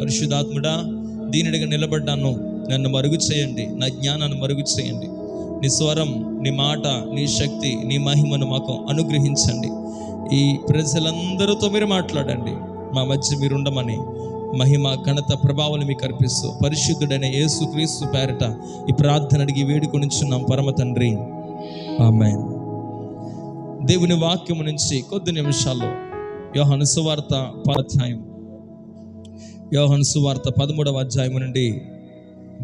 పరిశుద్ధాత్ముడా దీనిడిగా నిలబడ్డాను. నన్ను మరుగు చేయండి నా జ్ఞానాన్ని మరుగు చేయండి నీ స్వరం నీ మాట నీ శక్తి నీ మహిమను మాకు అనుగ్రహించండి. ఈ ప్రజలందరితో మీరు మాట్లాడండి. మా మధ్య మీరుండమని మహిమ ఘనత ప్రభావాలు మీకు అర్పిస్తూ పరిశుద్ధుడైన యేసు క్రీస్తు పేరట ఈ ప్రార్థన అడిగి వేడుకొనిచున్నాం పరమ తండ్రి. ఆమె దేవుని వాక్యము నుంచి కొద్ది నిమిషాల్లో యోహను సువార్త అధ్యాయం యోహన్ సువార్త పదమూడవ అధ్యాయం నుండి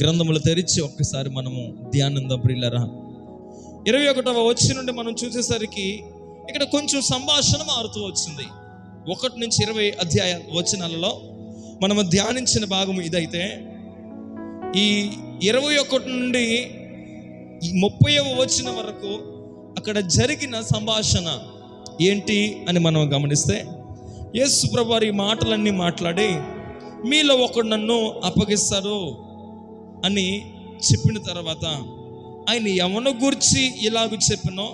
గ్రంథములు తెరిచి ఒక్కసారి మనము ధ్యానంద ప్రిల్లరా ఇరవై ఒకటవ వచ్చి నుండి మనం చూసేసరికి ఇక్కడ కొంచెం సంభాషణ మారుతూ వచ్చింది. ఒకటి నుంచి ఇరవై అధ్యాయ వచనాలలో మనము ధ్యానించిన భాగం ఇదైతే ఈ ఇరవై ఒకటి నుండి ముప్పైవ వచ్చిన వరకు అక్కడ జరిగిన సంభాషణ ఏంటి అని మనం గమనిస్తే యేసు ప్రభు వారి మాటలన్నీ మాట్లాడి మీలో ఒకడు నన్ను అప్పగిస్తారు అని చెప్పిన తర్వాత ఆయన ఎవను గూర్చి ఇలాగ చెప్పినో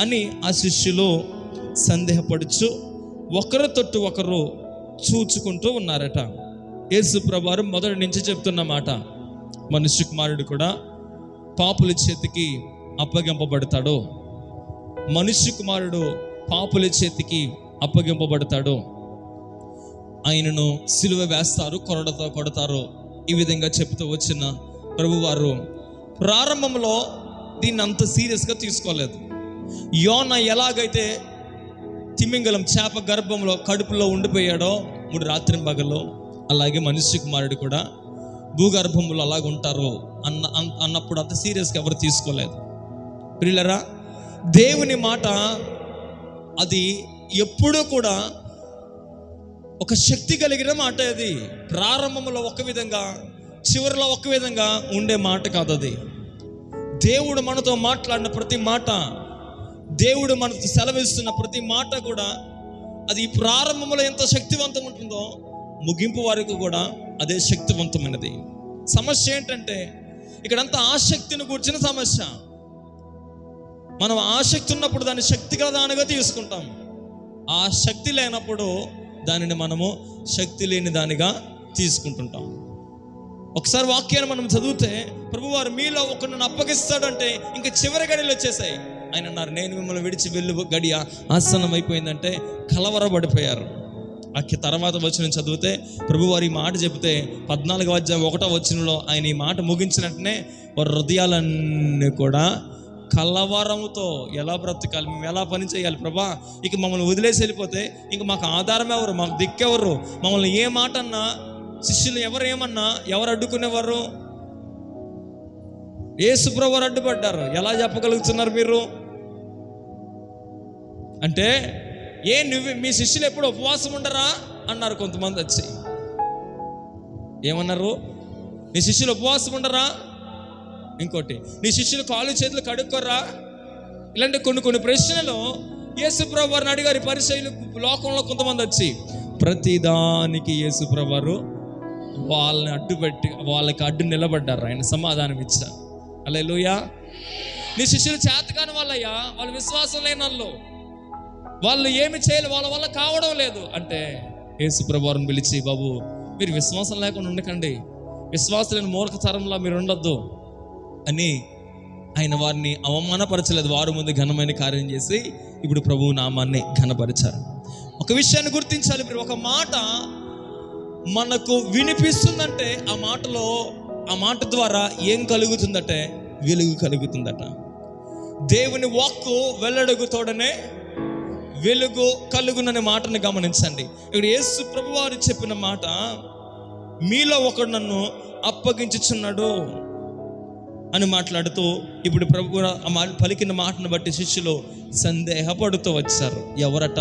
అని ఆ శిష్యులు సందేహపడుచు ఒకరి తొట్టు ఒకరు చూచుకుంటూ ఉన్నారట. యేసు మొదటి నుంచి చెప్తున్న మాట మనుష్య కుమారుడు కూడా పాపుల చేతికి అప్పగింపబడతాడు. మనుష్య కుమారుడు పాపుల చేతికి అప్పగింపబడతాడు. ఆయనను సిలువ వేస్తారు కొరడతో కొడతారు. ఈ విధంగా చెప్తూ వచ్చిన ప్రభువారు ప్రారంభంలో దీన్ని అంత సీరియస్గా తీసుకోలేదు. యోన ఎలాగైతే తిమింగలం చేప గర్భంలో కడుపులో ఉండిపోయాడో మూడు రాత్రి పగలు అలాగే మనిషి కుమారుడు కూడా భూగర్భంలో అలాగ ఉంటారు అన్న అన్నప్పుడు అంత సీరియస్గా ఎవరు తీసుకోలేదు. ప్రిల్లరా దేవుని మాట అది ఎప్పుడూ కూడా ఒక శక్తి కలిగిన మాట అది. ప్రారంభంలో ఒక విధంగా చివరిలో ఒక విధంగా ఉండే మాట కాదు అది. దేవుడు మనతో మాట్లాడిన ప్రతి మాట దేవుడు మనకు సెలవిస్తున్న ప్రతి మాట కూడా అది ప్రారంభంలో ఎంత శక్తివంతం ఉంటుందో ముగింపు వరకు కూడా అదే శక్తివంతమైనది. సమస్య ఏంటంటే ఇక్కడంతా ఆసక్తిని కూర్చిన సమస్య. మనం ఆసక్తి ఉన్నప్పుడు దాన్ని శక్తి దానిగా తీసుకుంటాం. ఆ శక్తి లేనప్పుడు దానిని మనము శక్తి లేని దానిగా తీసుకుంటుంటాం. ఒకసారి వాక్యాన్ని మనం చదివితే ప్రభువారు మీలో ఒకరిని అప్పగిస్తాడంటే ఇంకా చివరి గడిలు వచ్చేసాయి. ఆయన అన్నారు నేను మిమ్మల్ని విడిచి వెళ్ళు గడియ ఆసనం అయిపోయిందంటే కలవరపడిపోయారు. అక్కి తర్వాత వచ్చిన చదివితే ప్రభువారు ఈ మాట చెబితే పద్నాలుగు అధ్యాయం ఒకటో వచ్చినలో ఆయన ఈ మాట ముగించినట్టునే వారి హృదయాలన్నీ కూడా కలవరముతో ఎలా బ్రతకాలి? మేము ఎలా పని చేయాలి? ప్రభా ఇక మమ్మల్ని వదిలేసి వెళ్ళిపోతే ఇంక మాకు ఆధారం ఎవరు? మాకు దిక్కెవరు మమ్మల్ని ఏ మాట అన్నా శిష్యులు ఎవరు ఏమన్నా ఎవరు అడ్డుకునేవారు? ఏసుప్రభు అడ్డుపడ్డారు. ఎలా చెప్పగలుగుతున్నారు మీరు? అంటే ఏ నువ్వు మీ శిష్యులు ఎప్పుడు ఉపవాసం ఉండరా? అన్నారు కొంతమంది వచ్చి. ఏమన్నారు? మీ శిష్యులు ఉపవాసం ఉండరా? ఇంకోటి నీ శిష్యులు కాలు చేతులు కడుక్కోర్రా? ఇలాంటి కొన్ని కొన్ని ప్రశ్నలు యేసుప్రభు వారిని అడిగారు. పరిశైలు లోకంలో కొంతమంది వచ్చి ప్రతిదానికి యేసుప్రభు వారు వాళ్ళని అడ్డుపెట్టి వాళ్ళకి అడ్డు నిలబడ్డారు. ఆయన సమాధానం ఇచ్చారు. అలా నీ శిష్యులు చేతకాని వాళ్ళయ్యా వాళ్ళు విశ్వాసం లేని వాళ్ళు. వాళ్ళు ఏమి చేయాలి వాళ్ళ వల్ల కావడం లేదు. అంటే యేసుప్రభువారిని పిలిచి బాబు మీరు విశ్వాసం లేకుండా ఉండకండి. విశ్వాసం లేని మూర్ఖతరంలో మీరు ఉండొద్దు. అని ఆయన వారిని అవమానపరచలేదు. వారు ముందు ఘనమైన కార్యం చేసి ఇప్పుడు ప్రభువు నామాన్ని ఘనపరిచారు. ఒక విషయాన్ని గుర్తించాలి మీరు. ఒక మాట మనకు వినిపిస్తుందంటే ఆ మాటలో ఆ మాట ద్వారా ఏం కలుగుతుందంటే? వెలుగు కలుగుతుందట. దేవుని వాక్కు వెల్లడుగుతోడనే వెలుగు కలుగుననే మాటను గమనించండి. ఇక్కడ యేసు ప్రభువారు చెప్పిన మాట మీలో ఒకడు నన్ను అప్పగించుచున్నాడు. అని మాట్లాడుతూ ఇప్పుడు ప్రభు మా- పలికిన మాటను బట్టి శిష్యులు సందేహపడుతూ వచ్చారు. ఎవరట?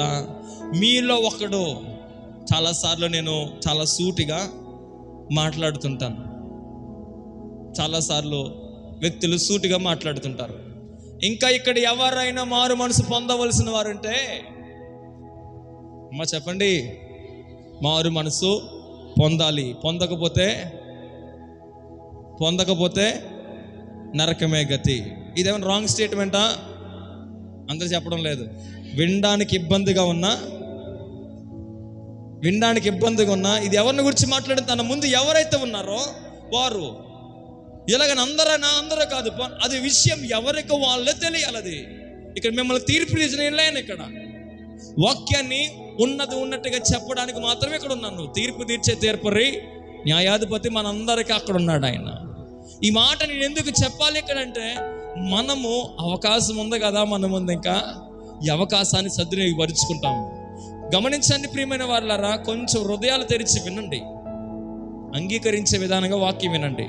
మీలో ఒకడు. చాలాసార్లు నేను చాలా సూటిగా మాట్లాడుతుంటాను. చాలాసార్లు వ్యక్తులు సూటిగా మాట్లాడుతుంటారు. ఇంకా ఇక్కడ ఎవరైనా మారు మనసు పొందవలసిన వారుంటే? అమ్మ చెప్పండి. మారు మనసు పొందాలి. పొందకపోతే? పొందకపోతే? నరకమే గతి. ఇదేమైనా రాంగ్ స్టేట్మెంటా అందరు చెప్పడం లేదు. వినడానికి ఇబ్బందిగా ఉన్నా వినడానికి ఇబ్బందిగా ఉన్నా ఇది ఎవరిని గురించి మాట్లాడిన తన ముందు ఎవరైతే ఉన్నారో వారు. ఇలాగని అందరూ నా అందరూ కాదు పో- అది విషయం ఎవరికి వాళ్ళే తెలియాలి అది. ఇక్కడ మిమ్మల్ని తీర్పు తీసిన లేను ఇక్కడ. వాక్యాన్ని ఉన్నది ఉన్నట్టుగా చెప్పడానికి మాత్రమే ఇక్కడ ఉన్నాను. తీర్పు తీర్చే తీర్పరి న్యాయాధిపతి మనందరికీ అక్కడ ఉన్నాడు ఆయన. ఈ మాట నేను ఎందుకు చెప్పాలి ఎక్కడంటే మనము అవకాశం ఉంది కదా మన ముందు ఇంకా ఈ అవకాశాన్ని సద్వినియోగపరుచుకుంటాము. గమనించండి ప్రియమైన వాళ్ళరా కొంచెం హృదయాలు తెరిచి వినండి. అంగీకరించే విధానంగా వాక్యం వినండి.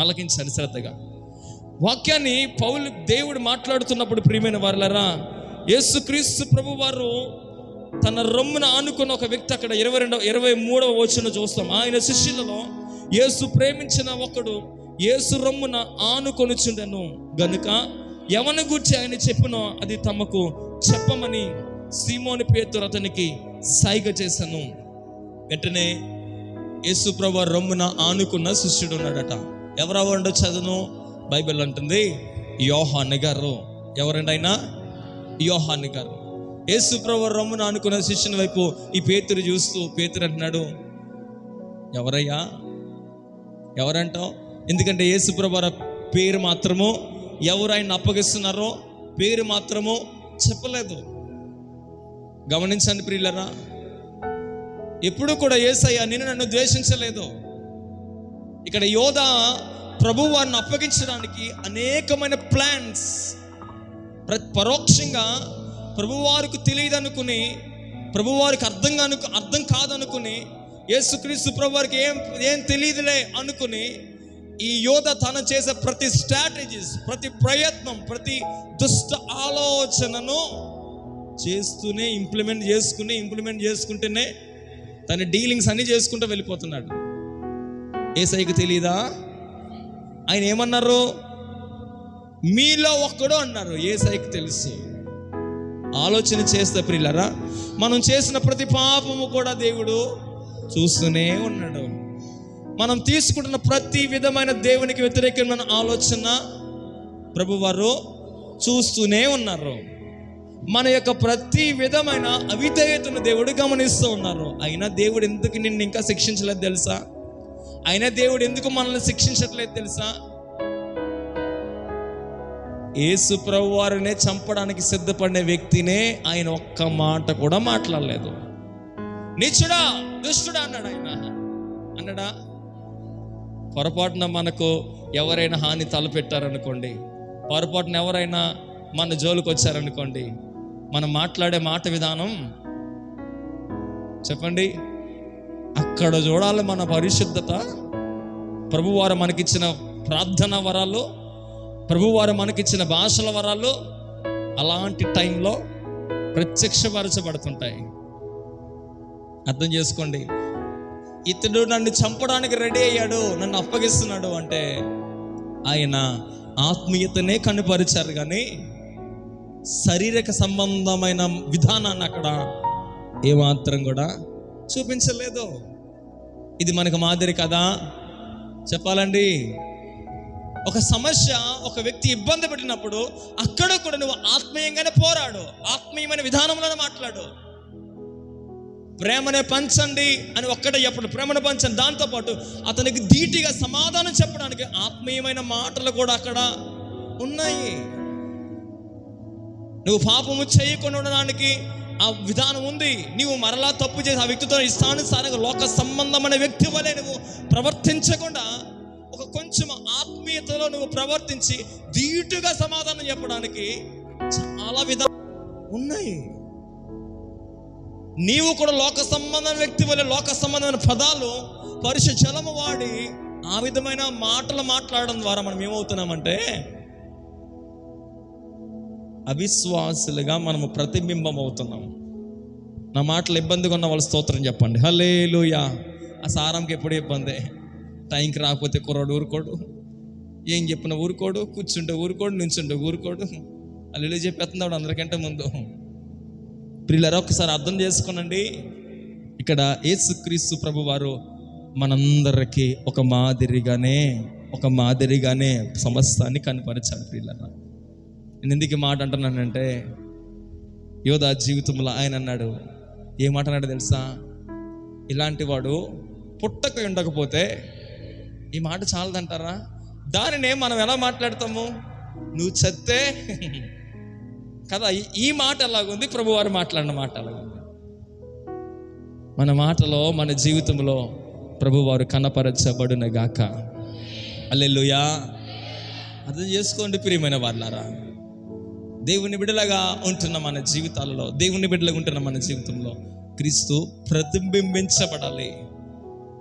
ఆలకించండి శ్రద్ధగా. వాక్యాన్ని పౌలు దేవుడు మాట్లాడుతున్నప్పుడు ప్రియమైన వాళ్ళరా యేసుక్రీస్తు ప్రభు వారు తన రొమ్మున ఆనుకున్న ఒక వ్యక్తి అక్కడ ఇరవై రెండవ ఇరవై మూడవ వచ్చిన చూస్తాం. ఆయన శిష్యులలో యేసు ప్రేమించిన ఒకడు యేసు రొమ్మున ఆనుకొనుచుండెను గనుక ఎవని గూర్చి ఆయన చెప్పినో అది తమకు చెప్పమని సీమోని పేతురు అతనికి సైగ చేశాను వెంటనే యేసు ప్రభు రొమ్మున ఆనుకున్న శిష్యుడు ఉన్నాడట. ఎవరెవరు చదువును? బైబిల్ అంటుంది. యోహాన్ గారు. ఎవరండి ఆయన యోహాన్ గారు. యేసు ప్రభు రొమ్మున ఆనుకున్న శిష్యుని వైపు ఈ పేతురు చూస్తూ పేతురు అంటున్నాడు ఎవరయ్యా? ఎవరంటాం ఎందుకంటే యేసు పేరు మాత్రము ఎవరు ఆయన అప్పగిస్తున్నారో పేరు మాత్రము చెప్పలేదు. గమనించండి ప్రియులరా ఎప్పుడు కూడా ఏసయ్య నేను నన్ను ద్వేషించలేదు. ఇక్కడ యోధ ప్రభు వారిని అప్పగించడానికి అనేకమైన ప్లాన్స్ పరోక్షంగా ప్రభువారికి తెలియదు అనుకుని ప్రభువారికి అర్థం కాను అర్థం కాదనుకుని యేసుక్రీస్తు ప్రభువారికి ఏం ఏం తెలియదులే అనుకుని ఈ యోధ తను చేసే ప్రతి స్ట్రాటజీస్ ప్రతి ప్రయత్నం ప్రతి దుష్ట ఆలోచనను చేస్తూనే ఇంప్లిమెంట్ చేసుకుని ఇంప్లిమెంట్ చేసుకుంటేనే తన డీలింగ్స్ అన్ని చేసుకుంటూ వెళ్ళిపోతున్నాడు. ఏసైకి తెలియదా ఆయన ఏమన్నారు? మీలో ఒక్కడు అన్నారు ఏసైకి తెలుసు. ఆలోచన చేస్తే ప్రియులరా మనం చేసిన ప్రతి పాపము కూడా దేవుడు చూస్తూనే ఉన్నాడు. మనం తీసుకుంటున్న ప్రతి విధమైన దేవునికి వ్యతిరేకమైన ఆలోచన ప్రభువారు చూస్తూనే ఉన్నారు. మన యొక్క ప్రతి విధమైన అవిధేయతను దేవుడు గమనిస్తూ ఉన్నారు. అయినా దేవుడు ఎందుకు నిన్ను ఇంకా శిక్షించలేదు తెలుసా? అయినా దేవుడు ఎందుకు మనల్ని శిక్షించట్లేదు తెలుసా? యేసు ప్రభు వారినే చంపడానికి సిద్ధపడిన వ్యక్తినే ఆయన ఒక్క మాట కూడా మాట్లాడలేదు. నిచ్చుడా! దుష్టుడా అన్నాడు ఆయన. అన్నాడా? పొరపాటున మనకు ఎవరైనా హాని తలపెట్టారనుకోండి పొరపాటున ఎవరైనా మన జోలికి వచ్చారనుకోండి మనం మాట్లాడే మాట విధానం చెప్పండి. అక్కడ చూడాలి మన పరిశుద్ధత. ప్రభువారు మనకిచ్చిన ప్రార్థన వరాలు ప్రభువారు మనకిచ్చిన భాషల వరాలు అలాంటి టైంలో ప్రత్యక్షపరచబడుతుంటాయి. అర్థం చేసుకోండి. ఇతడు నన్ను చంపడానికి రెడీ అయ్యాడు నన్ను అప్పగిస్తున్నాడు అంటే ఆయన ఆత్మీయతనే కనుపరిచారు కానీ శారీరక సంబంధమైన విధానాన్ని అక్కడ ఏమాత్రం కూడా చూపించలేదు. ఇది మనకు మాదిరి కదా? చెప్పాలండి. ఒక సమస్య ఒక వ్యక్తి ఇబ్బంది పెట్టినప్పుడు అక్కడ కూడా నువ్వు ఆత్మీయంగానే పోరాడు. ఆత్మీయమైన విధానంలోనే మాట్లాడు. ప్రేమనే పంచండి అని ఒక్కటే చెప్పడు. ప్రేమను పంచండి దాంతోపాటు అతనికి ధీటిగా సమాధానం చెప్పడానికి ఆత్మీయమైన మాటలు కూడా అక్కడ ఉన్నాయి. నువ్వు పాపము చేయకుండా ఉండడానికి ఆ విధానం ఉంది. నీవు మరలా తప్పు చేసి ఆ వ్యక్తితో ఇష్టానుసారంగా లోక సంబంధమైన వ్యక్తి వలె నువ్వు ప్రవర్తించకుండా ఒక కొంచెం ఆత్మీయతలో నువ్వు ప్రవర్తించి ధీటుగా సమాధానం చెప్పడానికి చాలా విధానం ఉన్నాయి. నీవు కూడా లోక సంబంధమైన వ్యక్తి వల్ల లోక సంబంధమైన పదాలు పరుష జలము వాడి ఆ విధమైన మాటలు మాట్లాడడం ద్వారా మనం ఏమవుతున్నామంటే అవిశ్వాసులుగా మనము ప్రతిబింబం అవుతున్నాం నా మాటలు ఇబ్బందిగా ఉన్న వాళ్ళ స్తోత్రం చెప్పండి. హలే ఆ సారంకి ఎప్పుడు ఇబ్బంది. టైంకి రాకపోతే కుర్రాడు ఊరుకోడు. ఏం చెప్పిన ఊరుకోడు కూర్చుంటే ఊరుకోడు నించుంటే ఊరుకోడు. అల్లు చెప్పేస్తున్నాడు అందరికంటే ముందు. ప్రియులరా ఒకసారి అర్థం చేసుకోనండి. ఇక్కడ యేసుక్రీస్తు ప్రభు వారు మనందరికీ ఒక మాదిరిగానే ఒక మాదిరిగానే సమస్తాన్ని కనపరిచారు ప్రియులరా. నేను ఎందుకు మాట అంటున్నానంటే యోధా జీవితంలో ఆయన అన్నాడు ఏ మాట అన్నాడు తెలుసా? ఇలాంటి వాడు పుట్టక ఉండకపోతే ఈ మాట చాలదంటారా? దానినే మనం ఎలా మాట్లాడతాము? నువ్వు చెత్తే కదా ఈ- మాట ఎలాగుంది? ప్రభువారు మాట్లాడిన మాట ఎలాగుంది? మన మాటలో మన జీవితంలో ప్రభువారు కనపరచబడున గాక. అల్లెలుయా అర్థం చేసుకోండి ప్రియమైన వాళ్ళారా దేవుని బిడలగా ఉంటున్న మన జీవితాలలో దేవుని బిడ్డలుగా ఉంటున్న మన జీవితంలో క్రీస్తు ప్రతిబింబించబడాలి.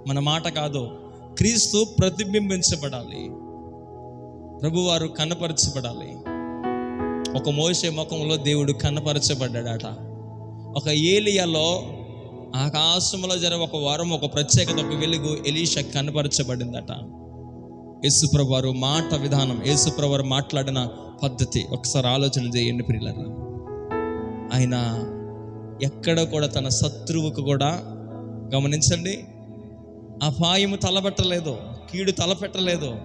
మన మాట కాదు క్రీస్తు ప్రతిబింబించబడాలి. ప్రభువారు కనపరచబడాలి. ఒక మోసే ముఖంలో దేవుడు కనపరచబడ్డాడట. ఒక ఏలియాలో ఆకాశంలో జర ఒక వరం ఒక ప్రత్యేకత ఒక వెలుగు ఎలీష కనపరచబడిందట. యేసుప్రవారు మాట విధానం యేసుప్రవారు మాట్లాడిన పద్ధతి ఒకసారి ఆలోచన చేయండి ప్రియులరా. ఆయన ఎక్కడ కూడా తన శత్రువుకు కూడా గమనించండి. అపాయము తలపెట్టలేదు కీడు తలపెట్టలేదు.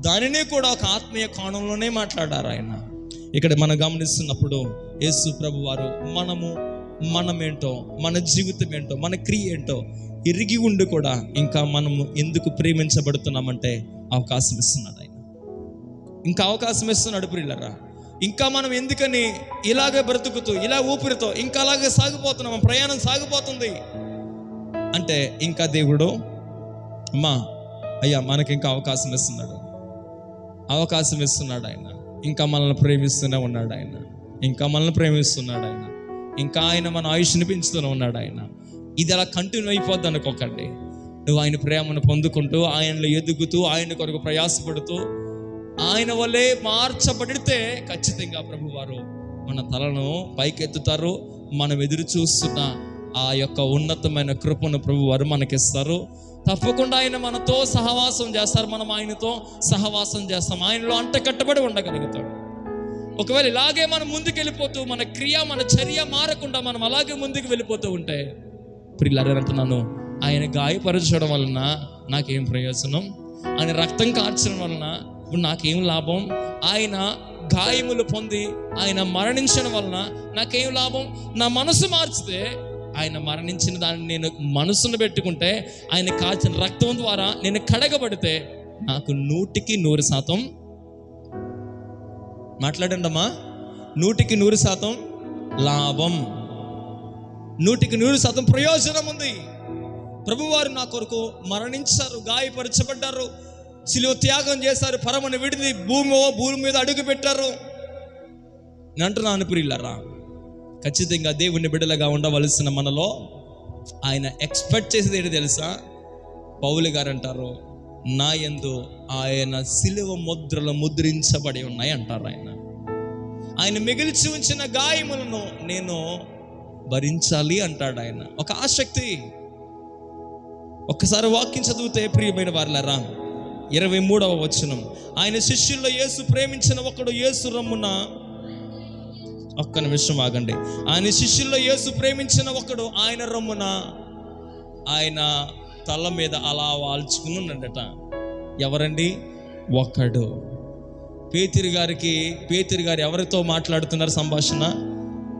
దానిని కూడా ఒక ఆత్మీయ కోణంలోనే మాట్లాడారు ఆయన. ఇక్కడ మనం గమనిస్తున్నప్పుడు యేసు ప్రభు వారు మనము మనమేంటో మన జీవితం ఏంటో మన క్రియ ఏంటో ఎరిగి ఉండి కూడా ఇంకా మనము ఎందుకు ప్రేమించబడుతున్నామంటే అవకాశం ఇస్తున్నాడు ఆయన. ఇంకా అవకాశం ఇస్తున్నాడు ప్రియులరా. ఇంకా మనం ఎందుకని ఇలాగే బ్రతుకుతూ ఇలా ఊపిరితో ఇంకా అలాగే సాగిపోతున్నాం ప్రయాణం సాగిపోతుంది అంటే ఇంకా దేవుడు అమ్మా అయ్యా మనకి ఇంకా అవకాశం ఇస్తున్నాడు. అవకాశం ఇస్తున్నాడు ఆయన. ఇంకా మనల్ని ప్రేమిస్తూనే ఉన్నాడు ఆయన. ఇంకా మనల్ని ప్రేమిస్తున్నాడు ఆయన. ఇంకా ఆయన మన ఆయుష్ని పెంచుతూనే ఉన్నాడు ఆయన. ఇది అలా కంటిన్యూ అయిపోద్ది అనుకోకండి. నువ్వు ఆయన ప్రేమను పొందుకుంటూ ఆయనలో ఎదుగుతూ ఆయన కొరకు ప్రయాసపడుతూ ఆయన వల్లే మార్చబడితే ఖచ్చితంగా ప్రభు వారు మన తలను పైకెత్తుతారు. మనం ఎదురు చూస్తున్న ఆ యొక్క ఉన్నతమైన కృపను ప్రభు వారు మనకిస్తారు. తప్పకుండా ఆయన మనతో సహవాసం చేస్తారు. మనం ఆయనతో సహవాసం చేస్తాం. ఆయనలో అంత కట్టబడి ఉండగలుగుతాడు. ఒకవేళ ఇలాగే మనం ముందుకు వెళ్ళిపోతూ మన క్రియ మన చర్య మారకుండా మనం అలాగే ముందుకు వెళ్ళిపోతూ ఉంటే ప్రిల్లర్ అంటున్నాను ఆయన గాయపరచడం వలన నాకేం ప్రయోజనం? ఆయన రక్తం కార్చడం వలన ఇప్పుడు నాకేం లాభం? ఆయన గాయములు పొంది ఆయన మరణించడం వలన నాకేం లాభం? నా మనసు మార్చితే ఆయన మరణించిన దాన్ని నేను మనసును పెట్టుకుంటే ఆయన కాల్చిన రక్తం ద్వారా నేను కడగబడితే నాకు నూటికి నూరు శాతం. మాట్లాడండి అమ్మా. నూటికి నూరు శాతం లాభం. నూటికి నూరు శాతం ప్రయోజనం ఉంది. ప్రభువారు నా కొరకు మరణించారు గాయపరచబడ్డారు శిలువ త్యాగం చేశారు పరమను విడిది భూమి భూమి మీద అడుగు పెట్టారు. నేను అంటున్నాను ప్రియులరా ఖచ్చితంగా దేవుని బిడ్డలుగా ఉండవలసిన మనలో ఆయన ఎక్స్పెక్ట్ చేసేది ఏంటి తెలుసా? పౌలు గారు అంటారు నా ఎందు ఆయన సిలువ ముద్రలు ముద్రించబడి ఉన్నాయి అంటారు ఆయన. ఆయన మిగిల్చి ఉంచిన గాయములను నేను భరించాలి అంటాడు ఆయన. ఒక ఆసక్తి. ఒక్కసారి వాక్యం చదివితే ప్రియమైన వారులరా ఇరవై మూడవ వచనం. ఆయన శిష్యుల్లో యేసు ప్రేమించిన ఒకడు యేసు రమ్మున ఒక్క నిమిషం ఆగండి. ఆయన శిష్యుల్లో యేసు ప్రేమించిన ఒకడు ఆయన రమ్మున ఆయన తల మీద అలా వాల్చుకుని ఉన్నాడట ఎవరండి? ఒకడు పేతిరి గారికి పేతిరి గారు ఎవరితో మాట్లాడుతున్నారు సంభాషణ?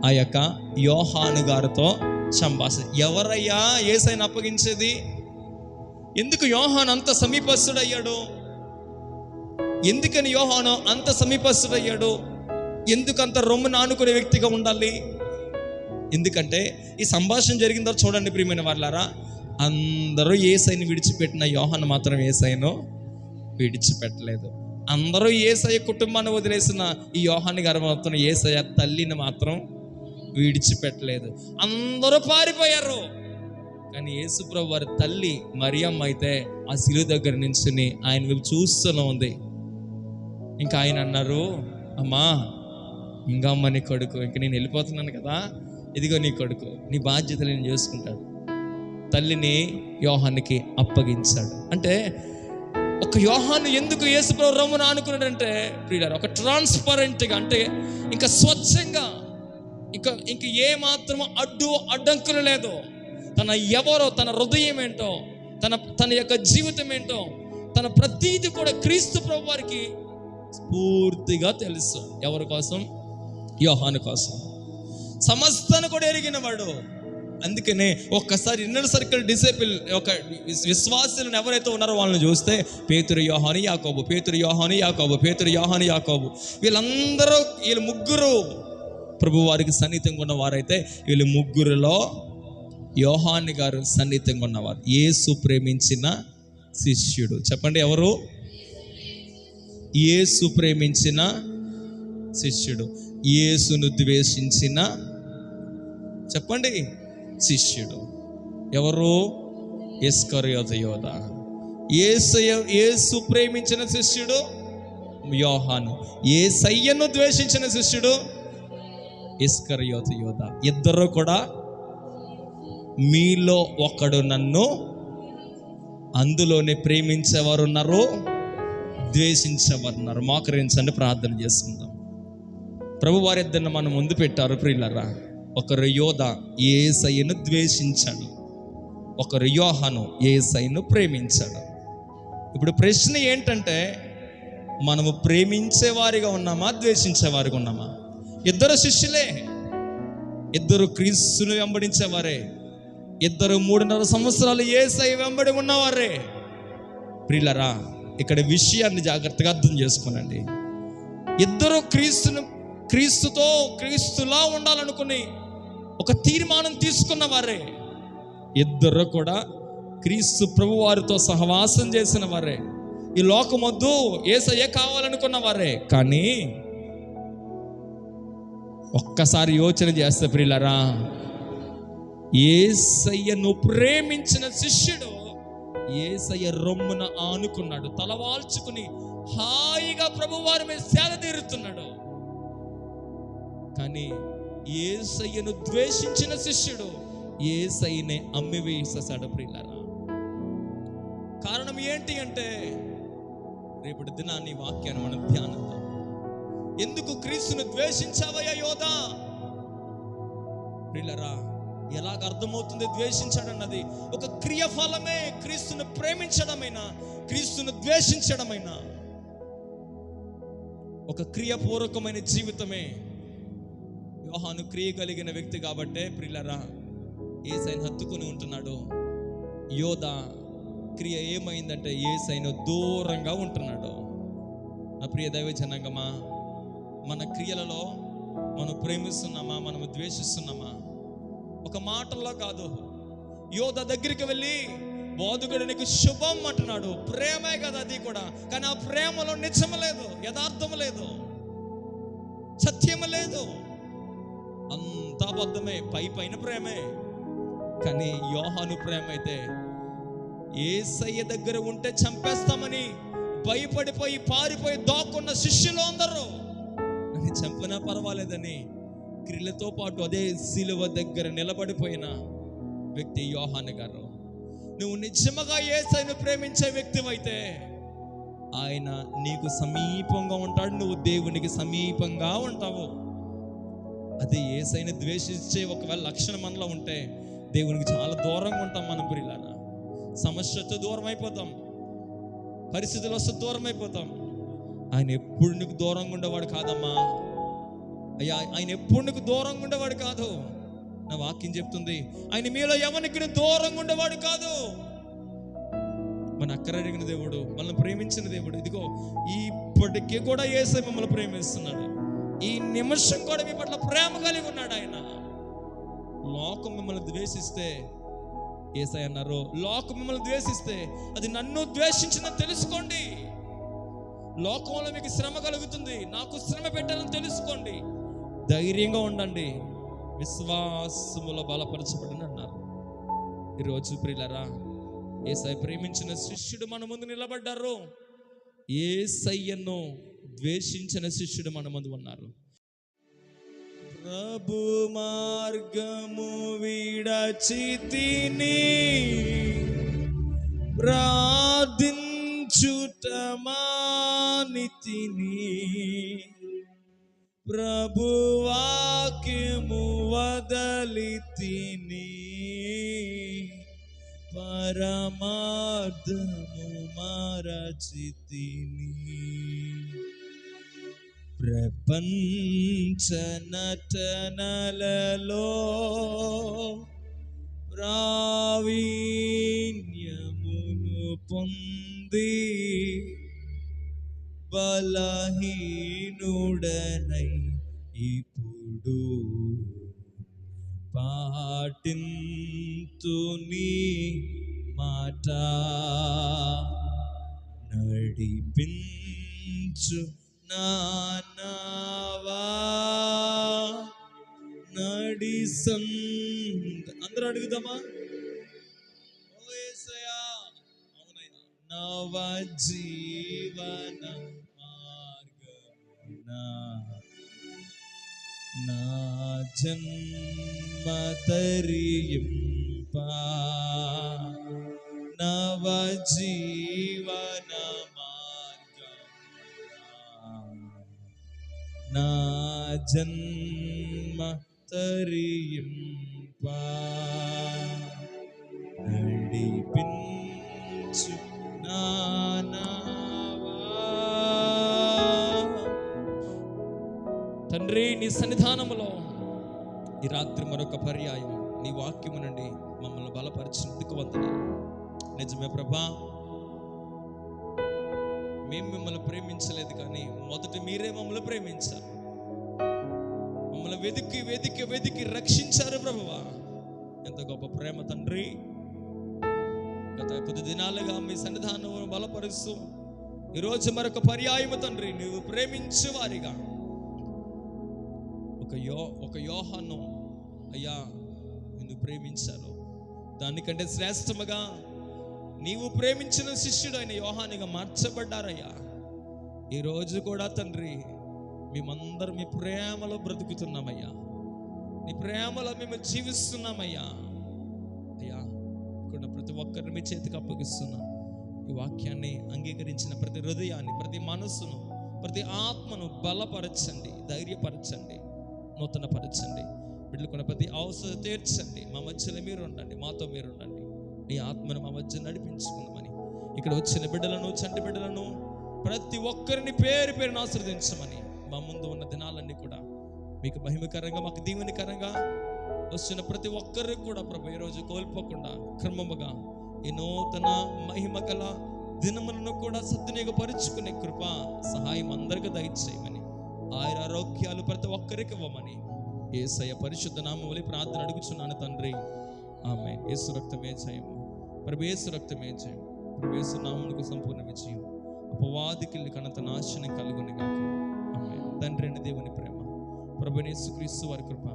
ఆ యొక్క యోహాను గారితో సంభాషణ. ఎవరయ్యా? ఏసైన అప్పగించేది? ఎందుకు యోహాను అంత సమీపస్తుడయ్యాడు ఎందుకని యోహాను అంత సమీపస్తుడయ్యాడు ఎందుకు అంత రొమ్ము నానుకునే వ్యక్తిగా ఉండాలి? ఎందుకంటే ఈ సంభాషణ జరిగిన తర్వాత చూడండి ప్రియమైన వాళ్ళారా అందరూ ఏసైని విడిచిపెట్టిన యోహన్ మాత్రం ఏసైను విడిచిపెట్టలేదు. అందరూ ఏసయ్య కుటుంబాన్ని వదిలేసిన ఈ యోహాని గారు మాత్రం ఏసయ్య తల్లిని మాత్రం విడిచిపెట్టలేదు. అందరూ పారిపోయారు. కానీ యేసుప్రభు వారి తల్లి మరియమ్మ అయితే ఆ శిలు దగ్గర నించుని ఆయన చూస్తూనే ఉంది. ఇంకా ఆయన అన్నారు అమ్మా ఇంకా అమ్మ నీ కొడుకు ఇంక నేను వెళ్ళిపోతున్నాను కదా ఇదిగో నీ కొడుకు నీ బాధ్యతలు నేను చేసుకుంటాడు తల్లిని యోహానికి అప్పగించాడు. అంటే ఒక యోహాను ఎందుకు యేసుప్రభు రమ్మున అనుకున్నాడంటే ప్రియులారు ఒక ట్రాన్స్పరెంట్గా అంటే ఇంకా స్వచ్ఛంగా ఇంకా ఇంక ఏ మాత్రం అడ్డు అడ్డంకులు లేదు. తన ఎవరో తన హృదయం ఏంటో తన తన యొక్క జీవితం ఏంటో తన ప్రతీది కూడా క్రీస్తు ప్రభు వారికి పూర్తిగా తెలుసు. ఎవరి కోసం? యోహాను కోసం. సమస్తను కూడా ఎరిగిన వాడు. అందుకనే ఒక్కసారి ఇన్నర్ సర్కిల్ డిసేబుల్ ఒక విశ్వాసులను ఎవరైతే ఉన్నారో వాళ్ళని చూస్తే పేతురు యోహాని యాకోబు పేతురు యోహాని యాకోబు పేతురు యోహాని యాకోబు. వీళ్ళందరూ వీళ్ళు ముగ్గురు ప్రభు వారికి సన్నిహితంగా ఉన్నవారైతే వీళ్ళు ముగ్గురులో యోహాని గారు సన్నిహితంగా ఉన్నవారు. యేసు ప్రేమించిన శిష్యుడు. చెప్పండి ఎవరు? యేసు ప్రేమించిన శిష్యుడు. యేసును ద్వేషించిన చెప్పండి శిష్యుడు. ఎవరు? ఎస్కర్యోత యోధ. ఏసయ ఏసు ప్రేమించిన శిష్యుడు యోహాను. ఏ సయ్యను ద్వేషించిన శిష్యుడు ఇస్కర్యోత యోధ. ఇద్దరు కూడా మీలో ఒకడు నన్ను అందులోనే ప్రేమించేవారు ఉన్నారు ద్వేషించేవారు ఉన్నారు మోకరించండి ప్రార్థన చేసుకుందాం. ప్రభు వారిద్దరిని మనం ముందు పెట్టారు ప్రియులరా. ఒకరు యోధ ఏసయ్యను ద్వేషించాడు. ఒకరు ఏ ఏసైను ప్రేమించాడు. ఇప్పుడు ప్రశ్న ఏంటంటే మనము ప్రేమించేవారిగా ఉన్నామా ద్వేషించేవారిగా ఉన్నామా? ఇద్దరు శిష్యులే. ఇద్దరు క్రీస్తును వెంబడించేవారే. ఇద్దరు మూడున్నర సంవత్సరాలు ఏసై వెంబడి ఉన్నవారే. ప్రిల్లరా ఇక్కడ విషయాన్ని జాగ్రత్తగా అర్థం చేసుకోనండి. ఇద్దరు క్రీస్తును క్రీస్తుతో క్రీస్తులా ఉండాలనుకుని ఒక తీర్మానం తీసుకున్న వారే. ఇద్దరు కూడా క్రీస్తు ప్రభు వారితో సహవాసం చేసిన వారే. ఈ లోకమొద్దు ఏసయ్య కావాలనుకున్న వారే. కానీ ఒక్కసారి యోచన చేస్తే ప్రియులరా ఏసయ్యను ప్రేమించిన శిష్యుడు ఏసయ్య రొమ్మున ఆనుకున్నాడు తలవాల్చుకుని హాయిగా ప్రభువారి మీద సేద తీరుతున్నాడు. కానీ ఏసయ్యను ద్వేషించిన శిష్యుడు ఏసయ్యనే అమ్మి వేసేసాడు ప్రియులరా. కారణం ఏంటి అంటే రేపటి దినాన్ని వాక్యాన్ని మనం ధ్యానిద్దాం. ఎందుకు క్రీస్తును ద్వేషించావయ్యా యోధా? ప్రియులరా ఎలాగ అర్థమవుతుంది ద్వేషించడన్నది? ఒక క్రియ ఫలమే క్రీస్తును ప్రేమించడమైనా క్రీస్తును ద్వేషించడమైనా? ఒక క్రియపూర్వకమైన జీవితమే యోహాను క్రియ కలిగిన వ్యక్తి కాబట్టే ప్రిల్లరా ఏసైని హత్తుకుని ఉంటున్నాడు. యోధ క్రియ ఏమైందంటే ఏసైను దూరంగా ఉంటున్నాడు. నా ప్రియ దైవ జనాంగమా మన క్రియలలో మనం ప్రేమిస్తున్నామా మనం ద్వేషిస్తున్నామా? ఒక మాటల్లో కాదు. యోధ దగ్గరికి వెళ్ళి బోధకుడు నీకు శుభం అంటున్నాడు. ప్రేమే కదా అది కూడా. కానీ ఆ ప్రేమలో నిజం లేదు యథార్థం లేదు. సత్యం లేదు. అంతా అబద్ధమే పై పైన ప్రేమే. కానీ యోహాను ప్రేమ అయితే ఏసయ్య దగ్గర ఉంటే చంపేస్తామని భయపడిపోయి పారిపోయి దాక్కున్న శిష్యులు అందరూ. నన్ను చంపినా పర్వాలేదని క్రియలతో పాటు అదే శిలువ దగ్గర నిలబడిపోయిన వ్యక్తి యోహాను గారు. నువ్వు నిజముగా ఏసైను ప్రేమించే వ్యక్తివైతే ఆయన నీకు సమీపంగా ఉంటాడు నువ్వు దేవునికి సమీపంగా ఉంటావు. అది ఏసైని ద్వేషించే ఒకవేళ లక్షణం మనలో ఉంటే దేవునికి చాలా దూరంగా ఉంటాం మనం ప్రియులారా. సమస్యతో దూరం అయిపోతాం. పరిస్థితులు వస్తే దూరం అయిపోతాం. ఆయన ఎప్పుడు నీకు దూరంగా ఉండేవాడు కాదమ్మా. అయ్యా ఆయన ఎప్పుడు నీకు దూరంగా ఉండేవాడు కాదు. నా వాక్యం చెప్తుంది ఆయన మీలో ఎవరికి దూరంగా ఉండేవాడు కాదు. మన అక్కరడిగిన దేవుడు మనల్ని ప్రేమించిన దేవుడు. ఇదిగో ఇప్పటికీ కూడా ఏసై మమ్మల్ని ప్రేమిస్తున్నాడు. ఈ నిమిషం కూడా మీ పట్ల ప్రేమ కలిగి ఉన్నాడు ఆయన. లోకం మిమ్మల్ని ద్వేషిస్తే ఏసై అన్నారు లోకం మిమ్మల్ని ద్వేషిస్తే అది నన్ను ద్వేషించిందని తెలుసుకోండి. లోకంలో మీకు శ్రమ కలుగుతుంది నాకు శ్రమ పెట్టాలని తెలుసుకోండి. ధైర్యంగా ఉండండి. విశ్వాసములో బలపరచబడిన అన్నారు. ఈరోజు ప్రియులరా ఏసై ప్రేమించిన శిష్యుడు మన ముందు నిలబడ్డారు. ఏసయ్యను ద్వేషించిన శిష్యుడు మన ముందు ఉన్నారు. ప్రభు మార్గము విడచితిని ప్రార్థించుట తిని. ప్రభు వాక్యము వదలితిని పరమార్థము మరచితిని. ప్రపంచ నటనలలో ప్రావీణ్యమును పొంది బలహీనుడనై ఇప్పుడు పాటింతు నీ మాట నడిపించు నానావా. నడిసం అందరూ అడుగుదామా? నవ జీవన మార్గ నా జన్మ తరియింపా నవ జీవన మార్గమునా తండ్రి నీ సన్నిధానములో ఈ రాత్రి మరొక పర్యాయం నీ వాక్యము నుండి మమ్మల్ని బలపరిచినందుకు వందనాలు. నిజమే ప్రభా మేము మిమ్మల్ని ప్రేమించలేదు కానీ మొదట మీరే మమ్మల్ని ప్రేమించారు. మమ్మల్ని వెతికి వెతికి వెతికి రక్షించారు ప్రభువా. ఎంత గొప్ప ప్రేమ తండ్రి. గత కొద్ది దినాలుగా మీ సన్నిధానం బలపరుస్తూ ఈరోజు మరొక పర్యాయము తండ్రి నువ్వు ప్రేమించే వారిగా. ఒక యో ఒక యోహాను అయ్యా నిన్ను ప్రేమించాను. దానికంటే శ్రేష్టముగా నీవు ప్రేమించిన శిష్యుడు ఆయన యోహానిగా మార్చబడ్డారయ్యా. ఈరోజు కూడా తండ్రి మేమందరం మీ ప్రేమలో బ్రతుకుతున్నామయ్యా. నీ ప్రేమలో మేము జీవిస్తున్నామయ్యా. అయ్యా ఇక్కడ ప్రతి ఒక్కరిని మీ చేతికి అప్పగిస్తున్నాను ఈ వాక్యాన్ని అంగీకరించిన ప్రతి హృదయాన్ని ప్రతి మనస్సును ప్రతి ఆత్మను బలపరచండి ధైర్యపరచండి. నూతన పరచండి బిడ్డలు కూడా ప్రతి అవసరం తీర్చండి. మా మధ్యలో మీరు ఉండండి. మాతో మీరు ఉండండి. నీ ఆత్మను మా మధ్య నడిపించుకుందామని. ఇక్కడ వచ్చిన బిడ్డలను చంటి బిడ్డలను ప్రతి ఒక్కరిని పేరు పేరును ఆశ్రదించమని మా ముందు ఉన్న దినాలన్నీ కూడా మీకు మహిమకరంగా మాకు దీవెనికరంగా వచ్చిన ప్రతి ఒక్కరికి కూడా ప్రభు ఈరోజు కోల్పోకుండా క్రమముగా ఈ నూతన మహిమగల దినములను కూడా సద్వినియోగపరుచుకునే కృప సహాయం అందరికీ దయచేయమని. ఆయన ఆరోగ్యాలు ప్రతి ఒక్కరికి ఇవ్వమని ఏసయ పరిశుద్ధ నామములి ప్రార్థన అడుగుచున్నాను తండ్రి. ఆమె యేసు రక్తమే జయము. ప్రభేసు రక్తమే జయం ప్రభేసు నామునికి సంపూర్ణ విజయం అపవాదికి కనంత నాశనం కలుగుని కాక ఆమె తండ్రి అని దేవుని ప్రేమ. ప్రభు క్రీస్తు వారి కృప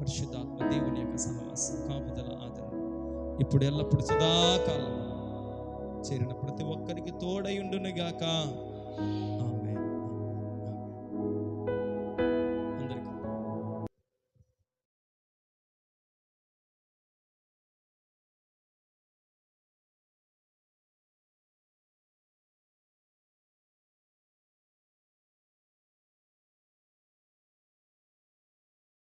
పరిశుద్ధాత్మ దేవుని యొక్క సహవాసం కాపుదల ఆదరణ ఇప్పుడు ఎల్లప్పుడు సదాకాలం చేరిన ప్రతి ఒక్కరికి తోడయుండును గాక ఆమె